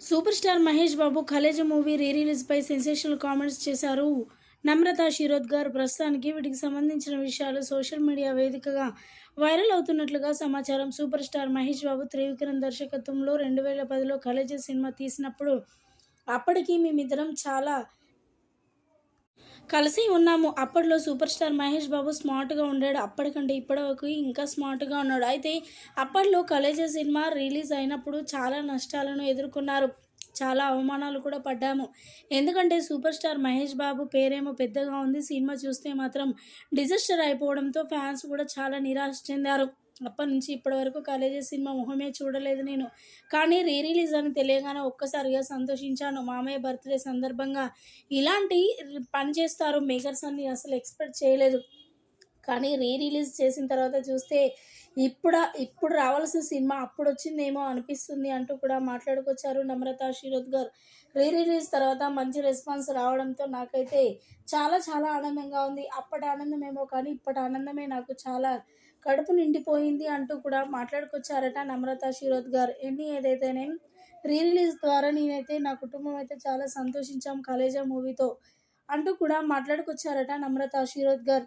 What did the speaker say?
Superstar Mahesh Babu Khaleja movie re రిలీజ్పై sensational comments చేశారు. నమ్రత శిరోద్గార్ ప్రస్తుతానికి వీటికి సంబంధించిన విషయాలు సోషల్ మీడియా వేదికగా వైరల్ అవుతున్నట్లుగా సమాచారం. సూపర్ స్టార్ మహేష్ బాబు త్రివిక్రమ్ దర్శకత్వంలో రెండు వేల పదిలో కలేజ సినిమా తీసినప్పుడు అప్పటికి మేమిద్దరం చాలా కలిసి ఉన్నాము. అప్పట్లో సూపర్ స్టార్ మహేష్ బాబు స్మార్ట్గా ఉండాడు. అప్పటికంటే ఇప్పటి వరకు ఇంకా స్మార్ట్గా ఉన్నాడు. అయితే అప్పట్లో కలేజ సినిమా రిలీజ్ అయినప్పుడు చాలా నష్టాలను ఎదుర్కొన్నారు. చాలా అవమానాలు కూడా పడ్డాము. ఎందుకంటే సూపర్ స్టార్ మహేష్ బాబు పేరేమో పెద్దగా ఉంది. సినిమా చూస్తే మాత్రం డిజాస్టర్ అయిపోవడంతో ఫ్యాన్స్ కూడా చాలా నిరాశ చెందారు. అప్పటి నుంచి ఇప్పటి వరకు కాలేజీ సినిమా మొహమే చూడలేదు నేను. కానీ రీ రిలీజ్ అని తెలియగానే ఒక్కసారిగా సంతోషించాను. మామయ్య బర్త్డే సందర్భంగా ఇలాంటి పని చేస్తారు మేకర్స్ అని అసలు ఎక్స్పెక్ట్ చేయలేదు. కానీ రీ రిలీజ్ చేసిన తర్వాత చూస్తే ఇప్పుడు ఇప్పుడు రావాల్సిన సినిమా అప్పుడు వచ్చిందేమో అనిపిస్తుంది అంటూ కూడా మాట్లాడుకొచ్చారు నమ్రత శిరోద్ గారు. రీ రిలీజ్ తర్వాత మంచి రెస్పాన్స్ రావడంతో నాకైతే చాలా చాలా ఆనందంగా ఉంది. అప్పటి ఆనందమేమో కానీ ఇప్పటి ఆనందమే నాకు చాలా కడుపు నిండిపోయింది అంటూ కూడా మాట్లాడుకొచ్చారట నమ్రత శిరోద్ గారు. ఎన్ని ఏదైతేనే రీ రిలీజ్ ద్వారా నేనైతే నా కుటుంబం అయితే చాలా సంతోషించాం కాలేజా మూవీతో అంటూ కూడా మాట్లాడుకొచ్చారట నమ్రత శిరోద్ గారు.